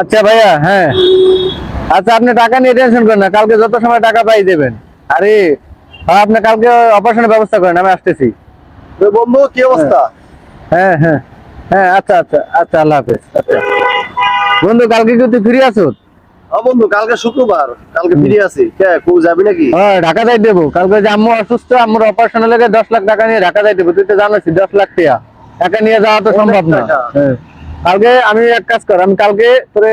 আচ্ছা ভাইয়া হ্যাঁ। আচ্ছা আপনি টাকা নিয়ে টেনশন করেন না কালকে যত সময় টাকা পাই দেবেন। আরে আপনি কালকে অপারেশনের ব্যবস্থা করেন আমি আসতেছি। বন্ধু কি অবস্থা? হ্যাঁ হ্যাঁ হ্যাঁ আচ্ছা আচ্ছা আচ্ছা আল্লাহ হাফেজ আচ্ছা। বন্ধু কালকে কি তুই ফ্রি আছো হ্যাঁ বন্ধু কালকে শুক্রবার কালকে ফিরে আছি কে কো যাবি নাকি? হ্যাঁ ঢাকা যাই দেবো। কালকে যে আম্মু অসুস্থ আম্মুর অপারেশন লেগে দশ লাখ টাকা নিয়ে ঢাকা যাই দেবো। তুই তো জানিস দশ লাখ টাকা। টাকা নিয়ে যাওয়া তো সম্ভব না। হ্যাঁ। কালকে আমি এক কাজ কর আমি কালকে তোরে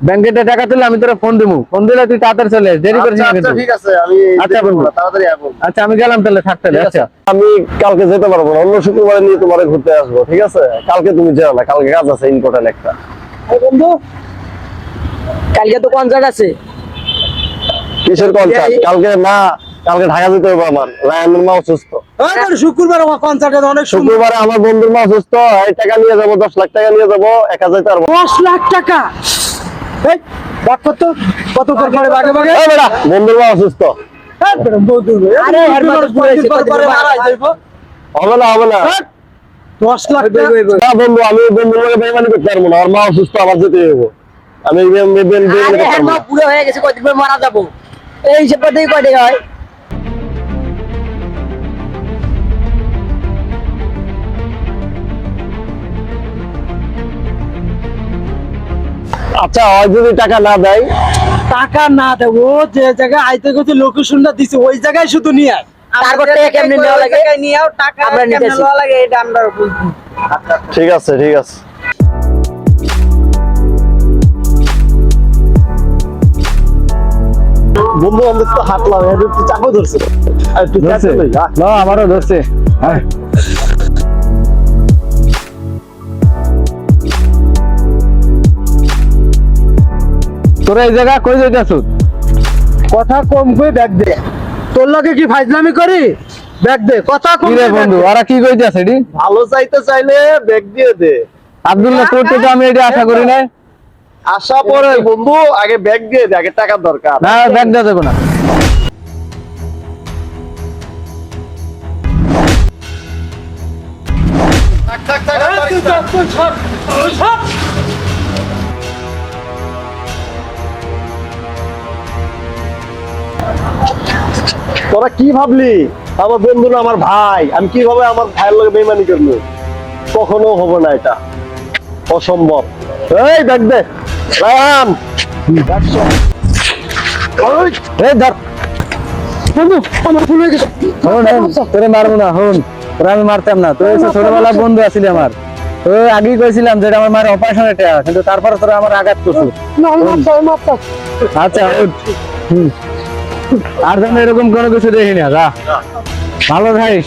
ব্যাংকে টাকা তুলে আমি তোরে ফোন দিবো ফোন দিলে তুই তাড়াতাড়ি চলে দেরি করিস আচ্ছা না আচ্ছা কিন্তু। ঠিক আছে আমি আচ্ছা, বন্ধু। তাড়াতাড়ি আসব আচ্ছা আমি গেলাম তাহলে থাক তাহলে আচ্ছা। আমি কালকে যেতে পারব না অন্য শুক্রবারে নিয়ে তোমার ঘুরতে আসব ঠিক আছে? কালকে তুমি যেও না কালকে কাজ আছে ইম্পর্টেন্ট একটা। বন্ধু কালকে তো কনসার্ট আছে। কিসের কনসার্ট কালকে না কালকে ঢাকা যেতে হবে আমার রায়ানের মা অসুস্থ শুক্রবার আমার বন্ধুর মা অসুস্থ টাকা নিয়ে যাব দশ লাখ টাকা নিয়ে যাব একা যাইতে পারব দশ লাখ টাকা? কত কত করে বাগে বাগে বন্ধুর মা অসুস্থ আরে হেডমাস্টার ঘুরাইছে, কদিন মারা যাইবো। হবে না হবে না। দশ লাখ টাকা বন্ধু আমি বন্ধুর লোকে বেমানি করতে পারব না আমার মা অসুস্থ আমার যেতে হবে আমি না। বুড়ো হয়ে গেছে কদিন পরে মারা যাব। এই হিসেব কয় টাকা হয়। আচ্ছা হয় যদি টাকা না দেয়? টাকা না দেবো যে জায়গায় আইতে গেছে লোকেশনটা দিছে ওই জায়গায় শুধু নিয়ে আয়। তারপর টাকা কেমনে নেওয়া লাগে? নিয়েও টাকা আমরা নিতেছি। লাগে এটা আমরা বুঝব। ঠিক আছে ঠিক আছে। বন্ধু আমাদের তো হাত লাগে একটু চাপও ধরছে। না আমারও ধরছে। হ্যাঁ। তোরা এই জায়গা কই যাইতাছ? কথা কম কই ব্যাগ দে। তোর লগে কি ফাইজলামি করি? ব্যাগ দে কথা কম রে বন্ধু। ওরা কি কইতাছে এডি ভালো চাইতে চাইলে ব্যাগ দিয়ে দে। আব্দুল্লাহ তোর তো আমি এটা আশা করি না আশা পরে বন্ধু আগে ব্যাগ দিয়ে দে আগে টাকা দরকার। না ব্যাগ দেওয়া যাবে না। থাক, থাক, থাক, আর তুই পারিস তোরা কি ভাবলি? আমার বন্ধু না আমার ভাই। আমি কীভাবে আমার ভাইয়ের লোক বেমানি করব? কখনো হবে না এটা। অসম্ভব। এই দেখ দে। রায়ান আমি মারতাম না। এসে ছোটবেলা বন্ধু আছিলি আমার। তো আগেই কইছিলাম যে আমার মায়ের টাকা কিন্তু তারপরে তোরা আমার আঘাত। আচ্ছা। আর যেন এরকম কোনো কিছু দেখিনি ভালো থাকিস।